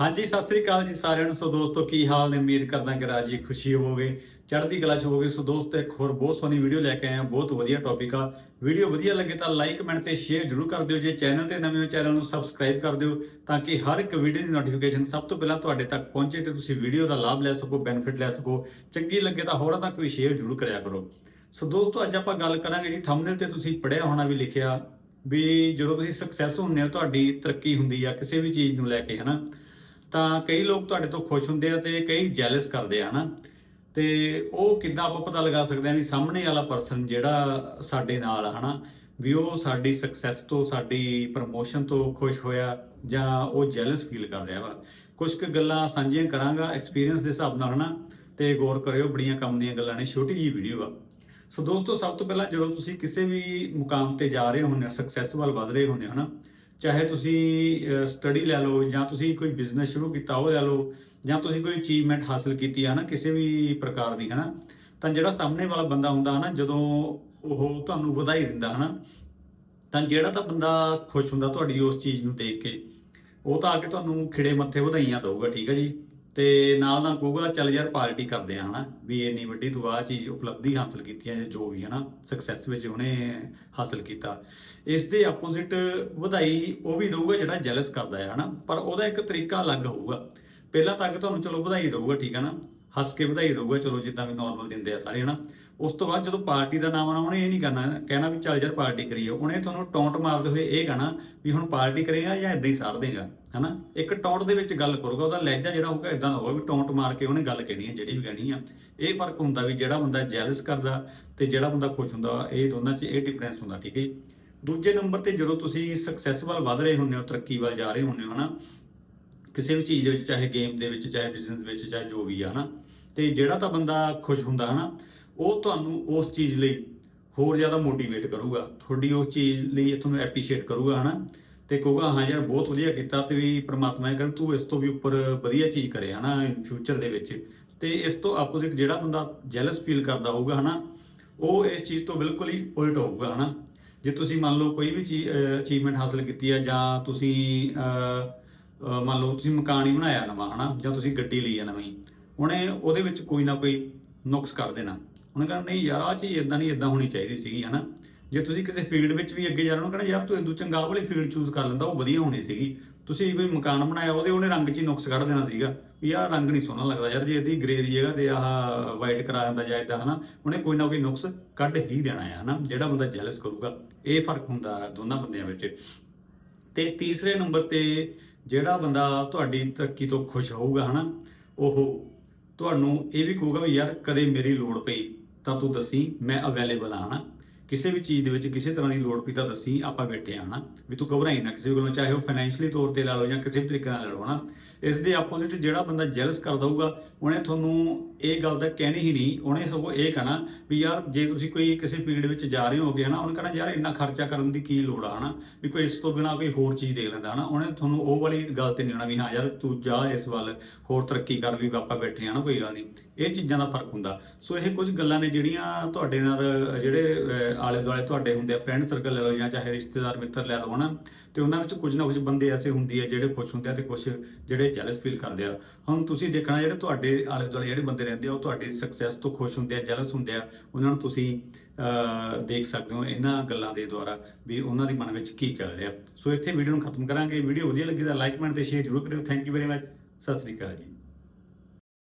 ਹਾਂਜੀ, ਸਤਿ ਸ੍ਰੀ ਅਕਾਲ ਜੀ ਸਾਰਿਆਂ ਨੂੰ। ਸੋ ਦੋਸਤੋ, ਕੀ ਹਾਲ ਨੇ? ਉਮੀਦ ਕਰਦਾ ਕਿ ਰਾਜੀ ਖੁਸ਼ੀ ਹੋਵੋਗੇ, ਚੜ੍ਹਦੀ ਕਲਾ ਚ ਹੋਵੋਗੇ। ਸੋ ਦੋਸਤੋ, ਇੱਕ ਹੋਰ ਬਹੁਤ ਸੋਹਣੀ ਵੀਡੀਓ ਲੈ ਕੇ ਆਏ ਹਾਂ। ਬਹੁਤ ਵਧੀਆ ਟੌਪਿਕ ਆ। ਵੀਡੀਓ ਵਧੀਆ ਲੱਗੇ ਤਾਂ ਲਾਈਕ ਕਮੈਂਟ ਤੇ ਸ਼ੇਅਰ ਜਰੂਰ ਕਰ ਦਿਓ। ਜੇ ਚੈਨਲ ਤੇ ਨਵੇਂ ਹੋ ਚੈਨਲ ਨੂੰ ਸਬਸਕ੍ਰਾਈਬ ਕਰ ਦਿਓ ਤਾਂ ਕਿ ਹਰ ਇੱਕ ਵੀਡੀਓ ਦੀ ਨੋਟੀਫਿਕੇਸ਼ਨ ਸਭ ਤੋਂ ਪਹਿਲਾਂ ਤੁਹਾਡੇ ਤੱਕ ਪਹੁੰਚੇ ਤੇ ਤੁਸੀਂ ਵੀਡੀਓ ਦਾ ਲਾਭ ਲੈ ਸਕੋ ਬੈਨੀਫਿਟ ਲੈ ਸਕੋ। ਚੰਗੀ ਲੱਗੇ ਤਾਂ ਹੋਰਾਂ ਤੱਕ ਵੀ ਸ਼ੇਅਰ ਜਰੂਰ ਕਰਿਆ ਕਰੋ। ਸੋ ਦੋਸਤੋ, ਅੱਜ ਆਪਾਂ ਗੱਲ ਕਰਾਂਗੇ ਜੀ ਥੰਬਨੇਲ ਤੇ ਤੁਸੀਂ ਪੜਿਆ ਹੋਣਾ ਵੀ ਲਿਖਿਆ ਵੀ ਜਦੋਂ ਤੁਸੀਂ ਸਕਸੈਸ ਹੁੰਦੇ ਹੋ, ਤੁਹਾਡੀ ਤਰੱਕੀ ਹੁੰਦੀ ਆ ਕਿਸੇ ਵੀ ਚੀਜ਼ ਨੂੰ ਲੈ ਕੇ, ਹਨਾ? ਤਾਂ ਕਈ ਲੋਕ ਤੁਹਾਡੇ ਤੋਂ ਖੁਸ਼ ਹੁੰਦੇ ਆ ਤੇ ਕਈ ਜੈਲਸ ਕਰਦੇ ਆ ਨਾ ਤੇ ਉਹ ਕਿੱਦਾਂ ਆਪਾਂ ਪਤਾ ਲਗਾ ਸਕਦੇ ਆ ਵੀ ਸਾਹਮਣੇ ਵਾਲਾ ਪਰਸਨ ਜਿਹੜਾ ਸਾਡੇ ਨਾਲ ਆ ਹਨਾ, ਵੀ ਉਹ ਸਾਡੀ ਸਕਸੈਸ ਤੋਂ, ਸਾਡੀ ਪ੍ਰਮੋਸ਼ਨ ਤੋਂ ਖੁਸ਼ ਹੋਇਆ ਜਾਂ ਉਹ ਜੈਲਸ ਫੀਲ ਕਰ ਰਿਹਾ ਵਾ। ਕੁਝ ਕੁ ਗੱਲਾਂ ਸਾਂਝੀਆਂ ਕਰਾਂਗਾ ਐਕਸਪੀਰੀਅੰਸ ਦੇ ਹਿਸਾਬ ਨਾਲ ਹਨਾ, ਤੇ ਗੌਰ ਕਰਿਓ ਬੜੀਆਂ ਕੰਮ ਦੀਆਂ ਗੱਲਾਂ ਨੇ, ਛੋਟੀ ਜੀ ਵੀਡੀਓ ਆ। ਸੋ ਦੋਸਤੋ, ਸਭ ਤੋਂ ਪਹਿਲਾਂ ਜਦੋਂ ਤੁਸੀਂ ਕਿਸੇ ਵੀ ਮੁਕਾਮ ਤੇ ਜਾ ਰਹੇ ਹੁੰਦੇ ਹੋ ਸਕਸੈਸ ਵੱਲ ਵਧ ਰਹੇ ਹੁੰਦੇ ਹੋ ਨਾ ਚਾਹੇ ਤੁਸੀਂ ਸਟੱਡੀ ਲੈ ਲਓ ਜਾਂ ਤੁਸੀਂ ਕੋਈ ਬਿਜ਼ਨਸ ਸ਼ੁਰੂ ਕੀਤਾ ਉਹ ਲੈ ਲਓ ਜਾਂ ਤੁਸੀਂ ਕੋਈ ਅਚੀਵਮੈਂਟ ਹਾਸਲ ਕੀਤੀ ਹੈ ਨਾ ਕਿਸੇ ਵੀ ਪ੍ਰਕਾਰ ਦੀ ਹੈ ਨਾ ਤਾਂ ਜਿਹੜਾ ਸਾਹਮਣੇ ਵਾਲਾ ਬੰਦਾ ਹੁੰਦਾ ਹੈ ਨਾ ਜਦੋਂ ਉਹ ਤੁਹਾਨੂੰ ਵਧਾਈ ਦਿੰਦਾ ਹੈ ਨਾ ਤਾਂ ਜਿਹੜਾ ਤਾਂ ਬੰਦਾ ਖੁਸ਼ ਹੁੰਦਾ ਤੁਹਾਡੀ ਉਸ ਚੀਜ਼ ਨੂੰ ਦੇਖ ਕੇ, ਉਹ ਤਾਂ ਆ ਕੇ ਤੁਹਾਨੂੰ ਖਿੜੇ ਮੱਥੇ ਵਧਾਈਆਂ ਦਊਗਾ, ਠੀਕ ਹੈ ਜੀ? ਤੇ ਨਾਲ ਨਾਲ ਕਹੂਗਾ ਚੱਲ ਯਾਰ ਪਾਰਟੀ ਕਰਦੇ ਆ, ਹਨਾ, ਵੀ ਇੰਨੀ ਵੱਡੀ ਤੂੰ ਆਹ ਚੀਜ਼ ਉਪਲਬਧੀ ਹਾਸਲ ਕੀਤੀ ਹੈ ਜਾਂ ਜੋ ਵੀ, ਹਨਾ ਸਕਸੈਸ ਵਿੱਚ ਉਹਨੇ ਹਾਸਲ ਕੀਤਾ। ਇਸ ਦੇ ਆਪੋਜ਼ਿਟ ਵਧਾਈ ਉਹ ਵੀ ਦਊਗਾ ਜਿਹੜਾ ਜੈਲਸ ਕਰਦਾ ਹੈ ਹਨਾ, ਪਰ ਉਹਦਾ ਇੱਕ ਤਰੀਕਾ ਅਲੱਗ ਹੋਊਗਾ। ਪਹਿਲਾਂ ਤੱਕ ਤੁਹਾਨੂੰ ਚਲੋ ਵਧਾਈ ਦਊਗਾ, ਠੀਕ ਹੈ ਨਾ, ਹੱਸ ਕੇ ਵਧਾਈ ਦਊਗਾ, ਚਲੋ ਜਿੱਦਾਂ ਵੀ ਨਾਰਮਲ ਦਿੰਦੇ ਆ ਸਾਰੇ, ਹਨਾ। ਉਸ ਤੋਂ ਬਾਅਦ ਜਦੋਂ ਪਾਰਟੀ ਦਾ ਨਾਮ ਆਉਣਾ, ਉਹਨੇ ਇਹ ਨਹੀਂ ਕਰਨਾ, ਕਹਿਣਾ ਵੀ ਚੱਲ ਯਾਰ ਪਾਰਟੀ ਕਰੀਏ। ਉਹਨੇ ਤੁਹਾਨੂੰ ਟੌਂਟ ਮਾਰਦੇ ਹੋਏ ਇਹ ਕਹਿਣਾ ਵੀ ਹੁਣ ਪਾਰਟੀ ਕਰੇਗਾ ਜਾਂ ਇਦਾਂ ਹੀ ਸਾੜ ਦੇਗਾ। ਹਨਾ? ਇੱਕ ਟੌਂਟ ਦੇ ਵਿੱਚ ਗੱਲ ਕਰੂਗਾ, ਉਹਦਾ ਲਹਿਜਾ ਜਿਹੜਾ ਹੋਊਗਾ ਇਦਾਂ ਦਾ ਹੋਊਗਾ ਵੀ ਟੌਂਟ ਮਾਰ ਕੇ ਉਹਨੇ ਗੱਲ ਕਹਿਣੀ ਹੈ ਜਿਹੜੀ ਵੀ ਕਹਿਣੀ ਆ। ਇਹ ਫ਼ਰਕ ਹੁੰਦਾ ਵੀ ਜਿਹੜਾ ਬੰਦਾ ਜੈਲਸ ਕਰਦਾ ਤੇ ਜਿਹੜਾ ਬੰਦਾ ਖੁਸ਼ ਹੁੰਦਾ, ਇਹ ਦੋਨਾਂ 'ਚ ਇਹ ਡਿਫਰੈਂਸ ਹੁੰਦਾ, ਠੀਕ ਹੈ ਜੀ। ਦੂਜੇ ਨੰਬਰ ਤੇ ਜਦੋਂ ਤੁਸੀਂ ਸਕਸੈਸ ਵੱਲ ਵਧ ਰਹੇ ਹੁੰਦੇ ਹੋ, ਤਰੱਕੀ ਵੱਲ ਜਾ ਰਹੇ ਹੁੰਦੇ ਹੋ, ਹਨਾ? ਕਿਸੇ ਵੀ ਚੀਜ਼ ਦੇ ਵਿੱਚ, ਚਾਹੇ ਗੇਮ ਦੇ ਵਿੱਚ, ਚਾਹੇ ਬਿਜ਼ਨਸ ਵਿੱਚ, ਚਾਹੇ ਜੋ ਵੀ ਆ, ਹਨਾ? ਤੇ ਜਿਹੜਾ ਤਾਂ ਬੰਦਾ ਖੁਸ਼ ਹੁੰਦਾ, ਹਨਾ? ਉਹ ਤੁਹਾਨੂੰ ਉਸ ਚੀਜ਼ ਲਈ ਹੋਰ ਜ਼ਿਆਦਾ ਮੋਟੀਵੇਟ ਕਰੂਗਾ, ਤੁਹਾਡੀ ਉਸ ਚੀਜ਼ ਲਈ ਤੁਹਾਨੂੰ ਐਪਰੀਸ਼ੀਏਟ ਕਰੂਗਾ, ਹਨਾ? ਤੇ ਕਹੂਗਾ, ਹਾਂ ਯਾਰ, ਬਹੁਤ ਵਧੀਆ ਕੀਤਾ ਤੇ ਵੀ ਪ੍ਰਮਾਤਮਾ ਇਹ ਕਰ ਤੂੰ ਇਸ ਤੋਂ ਵੀ ਉੱਪਰ ਵਧੀਆ ਚੀਜ਼ ਕਰੇ, ਹਨਾ ਇਨ ਫਿਊਚਰ ਦੇ ਵਿੱਚ। ਤੇ ਇਸ ਤੋਂ ਆਪੋਜ਼ਿਟ ਜਿਹੜਾ ਬੰਦਾ ਜੈਲਸ ਫੀਲ ਕਰਦਾ ਹੋਊਗਾ, ਹਨਾ, ਉਹ ਇਸ ਚੀਜ਼ ਤੋਂ ਬਿਲਕੁਲ ਹੀ ਉਲਟ ਹੋਊਗਾ, ਹਨਾ। ਜੇ ਤੁਸੀਂ ਮੰਨ ਲਓ ਕੋਈ ਵੀ ਚੀਜ਼ ਅਚੀਵਮੈਂਟ ਹਾਸਲ ਕੀਤੀ ਹੈ ਜਾਂ ਤੁਸੀਂ ਮੰਨ ਲਓ ਤੁਸੀਂ ਮਕਾਨ ਹੀ ਬਣਾਇਆ ਨਵਾਂ, ਹਨਾ, ਜਾਂ ਤੁਸੀਂ ਗੱਡੀ ਲਈ ਆ ਨਵੀਂ, ਉਹਨੇ ਉਹਦੇ ਵਿੱਚ ਕੋਈ ਨਾ ਕੋਈ ਨੁਕਸ ਕਰ ਦੇਣਾ। ਉਹਨੇ ਕਹਿੰਦਾ ਨਹੀਂ ਯਾਰ ਆ ਚੀਜ਼ ਇਦਾਂ ਨਹੀਂ ਇਦਾਂ ਹੋਣੀ ਚਾਹੀਦੀ ਸੀਗੀ, ਹਨਾ। ਜੇ ਤੁਸੀਂ ਕਿਸੇ ਫੀਲਡ ਵਿੱਚ ਵੀ ਅੱਗੇ ਜਾ ਰਹੇ ਹੋ ਕਹਿੰਦਾ ਯਾਰ ਤੂੰ ਇੰਦੂ ਚੰਗਾ ਵਾਲੀ ਫੀਲਡ ਚੂਜ਼ ਕਰ ਲੈਂਦਾ, ਉਹ ਵਧੀਆ ਹੋਣੀ ਸੀਗੀ। ਤੁਸੀਂ ਕੋਈ ਮਕਾਨ ਬਣਾਇਆ ਉਹਦੇ, ਉਹਨੇ ਰੰਗ 'ਚ ਹੀ ਨੁਕਸ ਕੱਢ ਦੇਣਾ ਸੀਗਾ। ਵੀ ਆਹ ਰੰਗ ਨਹੀਂ ਸੋਹਣਾ ਲੱਗਦਾ ਯਾਰ, ਜੇ ਇਹਦੀ ਗ੍ਰੇ ਦੀ ਜਗ੍ਹਾ ਤੇ ਆਹ ਵਾਈਟ ਕਰਾ ਜਾਂਦਾ ਜਾਂ ਇਦਾਂ ਹਨਾ, ਉਹਨੇ ਕੋਈ ਨਾ ਕੋਈ ਨੁਕਸ ਕੱਢ ਹੀ ਦੇਣਾ ਹੈ ਹਨਾ, ਜਿਹੜਾ ਬੰਦਾ ਜੈਲਸ ਕਰੂਗਾ। ਇਹ ਫ਼ਰਕ ਹੁੰਦਾ ਹੈ ਦੋਨਾਂ ਬੰਦਿਆਂ ਵਿੱਚ। ਤੇ ਤੀਸਰੇ ਨੰਬਰ ਤੇ ਜਿਹੜਾ ਬੰਦਾ ਤੁਹਾਡੀ ਤਰੱਕੀ ਤੋਂ ਖੁਸ਼ ਹੋਊਗਾ, ਹਨਾ, ਉਹ ਤੁਹਾਨੂੰ ਇਹ ਵੀ ਕਹੂਗਾ ਵੀ ਯਾਰ ਕਦੇ ਮੇਰੀ ਲੋੜ ਪਈ, ਤਾਂ ਤੂੰ ਦੱਸੀ, ਮੈਂ ਅਵੇਲੇਬਲ ਆ, ਹਨਾ। ਕਿਸੇ ਵੀ ਚੀਜ਼ ਦੇ ਵਿੱਚ ਕਿਸੇ ਤਰ੍ਹਾਂ ਦੀ ਲੋੜ ਪਈ ਤਾਂ ਦੱਸੀ, ਆਪਾਂ ਬੈਠੇ ਆ ਹਨਾ, ਵੀ ਤੂੰ ਘਬਰਾਈ ਨਾ, ਕਿਸੇ ਕੋਲੋਂ ਚਾਹੇ ਉਹ ਫਾਈਨੈਂਸ਼ੀਅਲੀ ਤੌਰ ਤੇ ਲਾ ਲਓ ਜਾਂ ਕਿਸੇ ਵੀ ਤਰੀਕੇ ਨਾਲ ਲੜੋ ਲਓ ਹਨਾ। ਇਸ ਦੇ ਆਪੋਜ਼ਿਟ ਜਿਹੜਾ ਬੰਦਾ ਜੈਲਸ ਕਰਦਾ ਹੋਊਗਾ, ਉਹਨੇ ਤੁਹਾਨੂੰ ਇਹ ਗੱਲ ਤਾਂ ਕਹਿਣੀ ਹੀ ਨਹੀਂ, ਉਹਨੇ ਸਗੋਂ ਇਹ ਕਹਿਣਾ ਵੀ ਯਾਰ ਜੇ ਤੁਸੀਂ ਕੋਈ ਕਿਸੇ ਫੀਲਡ ਵਿੱਚ ਜਾ ਰਹੇ ਹੋਗੇ ਹਨਾ, ਉਹਨੇ ਕਹਿਣਾ ਯਾਰ ਇੰਨਾ ਖਰਚਾ ਕਰਨ ਦੀ ਕੀ ਲੋੜ ਆ ਹਨਾ, ਵੀ ਕੋਈ ਇਸ ਤੋਂ ਬਿਨਾ ਕੋਈ ਹੋਰ ਚੀਜ਼ ਦੇਖ ਲੈਂਦਾ ਹਨਾ। ਉਹਨੇ ਤੁਹਾਨੂੰ ਉਹ ਵਾਲੀ ਗੱਲ ਤੇ ਨਹੀਂ ਆਉਣਾ ਵੀ ਹਾਂ ਯਾਰ ਤੂੰ ਜਾ ਇਸ ਵੱਲ, ਹੋਰ ਤਰੱਕੀ ਕਰ ਵੀ ਆਪਾਂ ਬੈਠੇ ਆ ਨਾ ਕੋਈ ਗੱਲ ਨਹੀਂ। ਇਹ ਚੀਜ਼ਾਂ ਦਾ ਫ਼ਰਕ ਹੁੰਦਾ। ਸੋ ਇਹ ਕੁਝ ਗੱਲਾਂ ਨੇ ਜਿਹੜੀਆਂ ਤੁਹਾਡੇ ਨਾਲ, ਜਿਹੜੇ ਆਲੇ ਦੁਆਲੇ ਤੁਹਾਡੇ ਹੁੰਦੇ ਆ ਫਰੈਂਡ ਸਰਕਲ ਲੈ ਲਓ ਜਾਂ ਚਾਹੇ ਰਿਸ਼ਤੇਦਾਰ, ਮਿੱਤਰ ਲੈ ਲਓ, ਹਨਾ? ਤੇ ਉਹਨਾਂ ਵਿੱਚ ਕੁਝ ਨਾ ਕੁਝ ਬੰਦੇ ਐਸੇ ਹੁੰਦੇ ਆ ਜਿਹੜੇ ਖੁਸ਼ ਹੁੰਦੇ ਆ ਤੇ ਕੁਝ ਜਿਹੜੇ ਜੈਲਸ ਫੀਲ ਕਰਦੇ ਆ। ਹੁਣ ਤੁਸੀਂ ਦੇਖਣਾ ਜਿਹੜੇ ਤੁਹਾਡੇ ਆਲੇ ਦੁਆਲੇ ਜਿਹੜੇ ਬੰਦੇ ਰਹਿੰਦੇ ਆ, ਉਹ ਤੁਹਾਡੀ ਸਕਸੈਸ ਤੋਂ ਖੁਸ਼ ਹੁੰਦੇ ਆ ਜੈਲਸ ਹੁੰਦੇ ਆ, ਉਹਨਾਂ ਨੂੰ ਤੁਸੀਂ ਦੇਖ ਸਕਦੇ ਹੋ ਇਹਨਾਂ ਗੱਲਾਂ ਦੇ ਦੁਆਰਾ ਵੀ ਉਹਨਾਂ ਦੇ ਮਨ ਵਿੱਚ ਕੀ ਚੱਲ ਰਿਹਾ। ਸੋ ਇੱਥੇ ਵੀਡੀਓ ਨੂੰ ਖਤਮ ਕਰਾਂਗੇ। ਵੀਡੀਓ ਵਧੀਆ ਲੱਗੀ ਤਾਂ ਲਾਈਕ ਕਮੈਂਟ ਤੇ ਸ਼ੇਅਰ ਜ਼ਰੂਰ ਕਰਿਓ। Thank you very much Sat Sri ਅਕਾਲ ਜੀ।